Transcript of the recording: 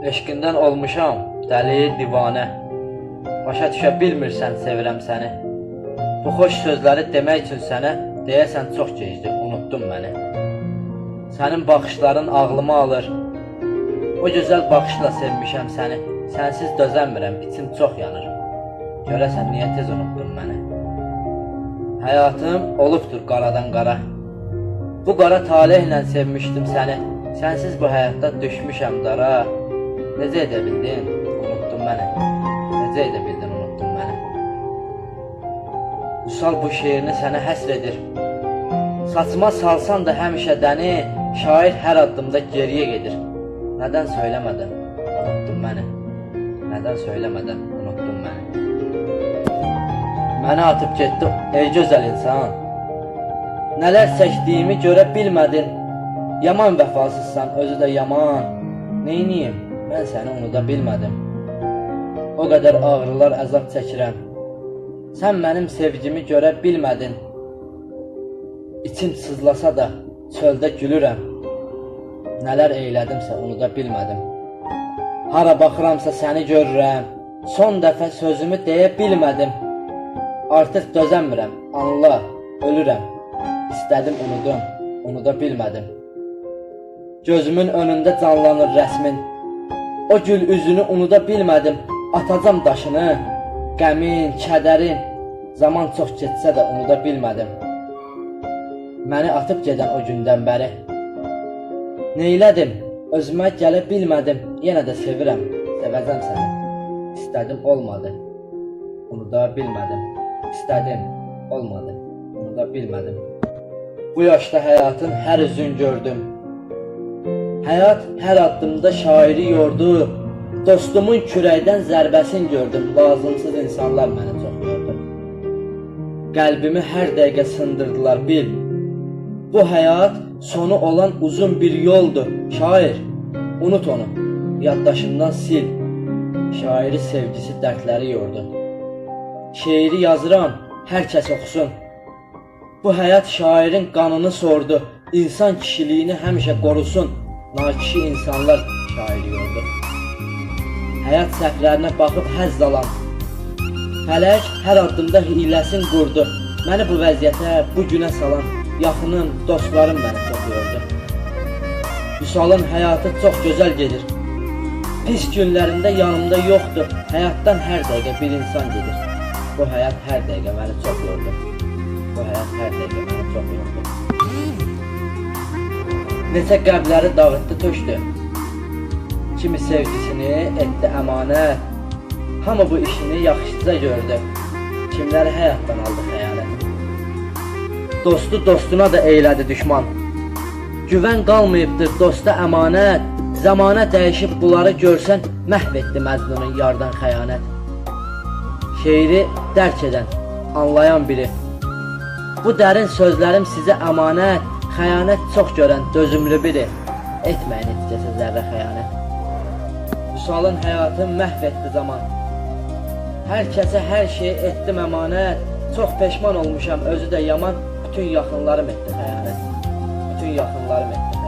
Eşqindən olmuşam dəli, divanə. Başa düşə bilmirsən sevirəm səni. Bu xoş sözləri demək üçün sənə deyəsən çox gecdi, unuttun məni. Sənin baxışların ağlımı alır. O gözəl baxışla sevmişəm səni. Sənsiz dözəmirəm, içim çox yanır. Görəsən niyə tez unuttun məni? Həyatım olubdur qaradan qara. Bu qara talehlə sevmişdim səni. Sənsiz bu həyatda düşmüşəm dara. Necə edə bildin? Unuttun məni. Necə edə bildin? Unuttun məni. Vüsal bu şeirini sənə həsr edir. Saçma salsan da həmişə dəni, şair hər addımda geriyə gedir. Nədən söyləmədin? Unuttun məni. Nədən söyləmədin? Unuttun məni. Məni atıb getdi ey gözəl insan. Nələr çəkdiyimi görə bilmədin. Yaman vəfasızsan, özü də yaman. Neyniyim? Mən səni unuda bilmədim. O qədər ağrılar, əzab çəkirəm. Sən mənim sevgimi görə bilmədin. İçim sızlasa da çöldə gülürəm. Nələr eylədimsə unuda bilmədim. Hara baxıramsa səni görürəm. Son dəfə sözümü deyə bilmədim. Artıq dözəmirəm, anla, ölürəm. İstədim unudum, unuda bilmədim. Gözümün önündə canlanır rəsmin. O gül üzünü unuda bilmədim. Atacam daşını, qəmin, kədərin. Zaman çox keçsə də unuda bilmədim. Məni atıb gedən o gündən bəri. Neylədim? Özümə gələ bilmədim. Yenə də sevirəm, sevəcəm səni. İstədim olmadı. Unuda bilmədim. İstədim, olmadı. Unuda bilmədim. Bu yaşda həyatın hər üzün gördüm. Həyat hər addımda şairi yordu. Dostumun kürəkdən zərbəsini gördüm. Lazımsız insanlar məni çox yordu. Qəlbimi hər dəqiqə sındırdılar bil. Bu həyat sonu olan uzun bir yoldur. Şair, unut onu. Yaddaşından sil. Şairi sevgisi dərdləri yordu. Şeiri yazıram, hər kəs oxusun. Bu həyat şairin qanını sordu. İnsan kişiliyini həmişə qorusun. Nakişi insanlar şairi yordu. Həyat səhvlərinə baxıb həzz alan. Fələk hər addımda hiləsin qurdu. Məni bu vəziyyətə, bu günə salan yaxınım, dostlarım məni çox yordu. Vüsalın həyatı çox gözəl gedir. Pis günlərində yanımda yoxdur. Həyatdan hər dəqiqə bir insan gedir. Bu həyat hər dəqiqə məni çox yordu. Bu həyat hər dəqiqə məni çox yordu. Neçə qəbləri dağıtdı, tökdü. Kimi sevgisini etdi əmanət. Hamı bu işini yaxşıca gördü. Kimləri həyatdan aldı xəyanət. Dostu dostuna da eylədi düşman. Güvən qalmayıbdır dosta əmanət. Zamana dəyişib bunları görsən məhv etdi Məcnunun yardan xəyanət. Şeiri dərk edən, anlayan biri. Bu dərin sözlərim sizə əmanət, xəyanət çox görən dözümlü biri. Etməyin neticəsi zərrə xəyanət. Vüsalın həyatı məhv etdi zaman. Hər kəsə hər şeyi etdim əmanət. Çox peşman olmuşam, özü də yaman. Bütün yaxınlarım etdi xəyanət. Bütün yaxınlarım etdi.